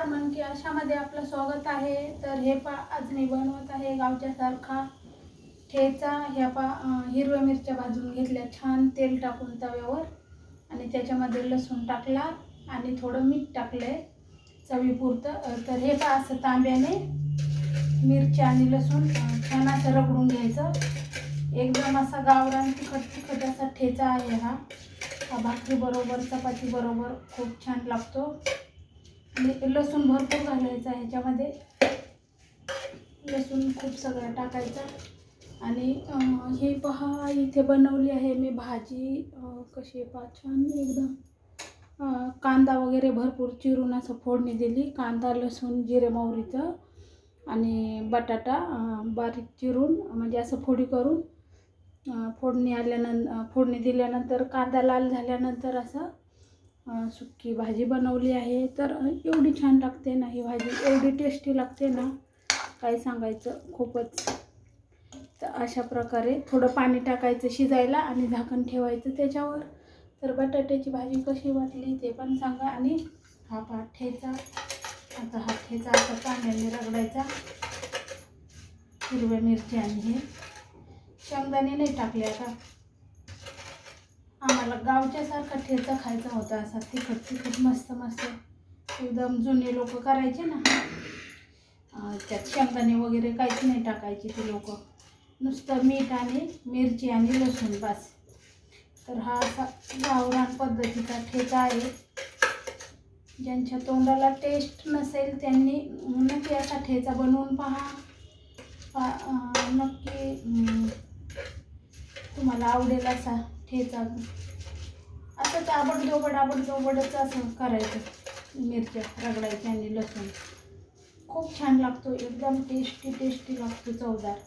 नमस्कार मन की आशामध्ये आपलं स्वागत आहे. तर हे पा आज मी बनवत आहे गावच्या सारखा ठेचा. ह्या पा हिरव्या मिरच्या भाजून घेतल्या. छान तेल टाकून तव्यावर. आणि त्याच्यामध्ये लसूण टाकला आणि थोडं मीठ टाकलं आहे चवीपुरतं तर हे पा असं तांब्याने मिरच्या आणि लसूण छान असं रगडून घ्यायचं. एकदम असा गावरान तिखट तिखट असा ठेचा आहे हा. हा भाकरी बरोबर चपाती बरोबर खूप छान लागतो. लसूण भरपूर घालायचा ह्याच्यामध्ये. लसूण खूप सगळं टाकायचं. आणि हे पहा इथे बनवली आहे मी भाजी. कशी पहा छान एकदम. कांदा वगैरे भरपूर चिरून असं फोडणी दिली. कांदा लसूण जिरे मोहरीचं आणि बटाटा बारीक चिरून म्हणजे असं फोडी करून फोडणी आल्यानं फोडणी दिल्यानंतर कांदा लाल झाल्यानंतर असं सुक्की भाजी बनवली आहे. तर एवढी छान लागते ना ही भाजी. एवढी टेस्टी लागते ना. काय सांगायचं? खूपच. तर अशा प्रकारे थोडं पाणी टाकायचं शिजायला आणि झाकण ठेवायचं त्याच्यावर. तर बटाट्याची भाजी कशी वाटली ते पण सांगा आणि हा पा ठेचा. आता हा ठेचा असा पाण्याने रगडायचा. हिरव्या मिरची आणि हे. शेंगदाणे नाही टाकले आता. आम्हाला गावच्या सारखा ठेचा खायचा होता असा. तिखट तिखट मस्त मस्त. एकदम जुने लोक करायचे ना. त्यात शेंगदाणे वगैरे काहीच नाही टाकायचे ते लोक. नुसतं मीठ आणि मिरची आणि लसूण बास. तर हा असा गावरान पद्धतीचा ठेचा आहे. ज्यांच्या तोंडाला टेस्ट नसेल त्यांनी नक्की असा ठेचा बनवून पहा. पा नक्की तुम्हाला आवडेल असा. ठेचा असं आबडधोबड आबडधोबडच असं करायचं. मिरच्या रगडायच्या आणि लसूण. खूप छान लागतो एकदम टेस्टी टेस्टी लागतो चवदार.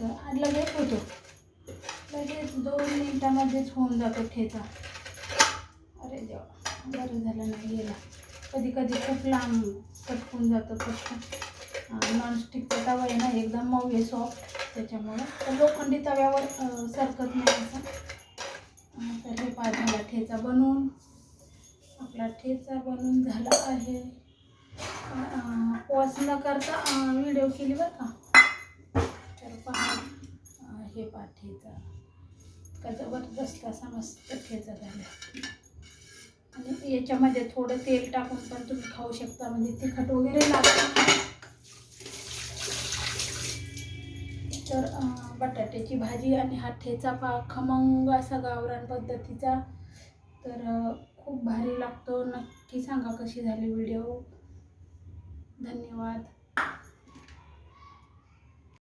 तर लगेच होतो. लगेच दोन मिनिटामध्येच होऊन जातो ठेचा. अरे देवा बरं झालं नाही गेला. कधी कधी खूप लांब पटकून जातं पटकन नॉनस्टिकचा तवा आहे ना एकदम मऊ आहे सॉफ्ट त्याच्यामुळं. तर लोखंडी तव्यावर सरकत नाही असं. तर हे पाच झाला ठेचा बनवून आपला ठेचा बनवून झाला आहे. अं, पॉज न करता व्हिडिओ केली बरं का? तर पहा हे पहा ठेचा. का जबरदस्त असा मस्त ठेचा झाला. आणि याच्यामध्ये थोडं तेल टाकून पण तुम्ही खाऊ शकता. म्हणजे तिखट वगैरे लागतं तर बटाट्याची भाजी आणि हा ठेचा पा खमंग असा गावरान पद्धतीचा. तर खूप भारी लागतो. नक्की सांगा कशी झाली व्हिडिओ धन्यवाद.